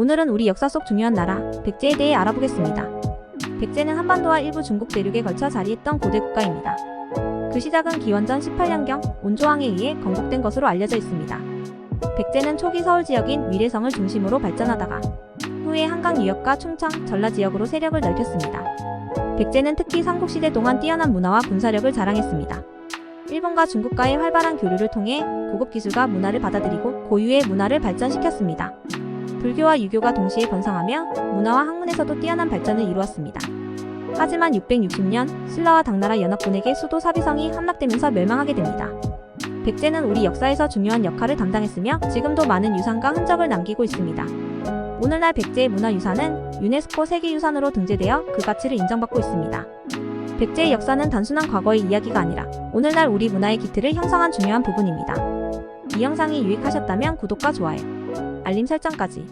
오늘은 우리 역사 속 중요한 나라, 백제에 대해 알아보겠습니다. 백제는 한반도와 일부 중국 대륙에 걸쳐 자리했던 고대 국가입니다. 그 시작은 기원전 18년경 온조왕에 의해 건국된 것으로 알려져 있습니다. 백제는 초기 서울 지역인 위례성을 중심으로 발전하다가 후에 한강 유역과 충청, 전라 지역으로 세력을 넓혔습니다. 백제는 특히 삼국시대 동안 뛰어난 문화와 군사력을 자랑했습니다. 일본과 중국과의 활발한 교류를 통해 고급 기술과 문화를 받아들이고 고유의 문화를 발전시켰습니다. 불교와 유교가 동시에 번성하며 문화와 학문에서도 뛰어난 발전을 이루었습니다. 하지만 660년 신라와 당나라 연합군에게 수도 사비성이 함락되면서 멸망하게 됩니다. 백제는 우리 역사에서 중요한 역할을 담당했으며 지금도 많은 유산과 흔적을 남기고 있습니다. 오늘날 백제의 문화유산은 유네스코 세계유산으로 등재되어 그 가치를 인정받고 있습니다. 백제의 역사는 단순한 과거의 이야기가 아니라 오늘날 우리 문화의 기틀을 형성한 중요한 부분입니다. 이 영상이 유익하셨다면 구독과 좋아요, 알림 설정까지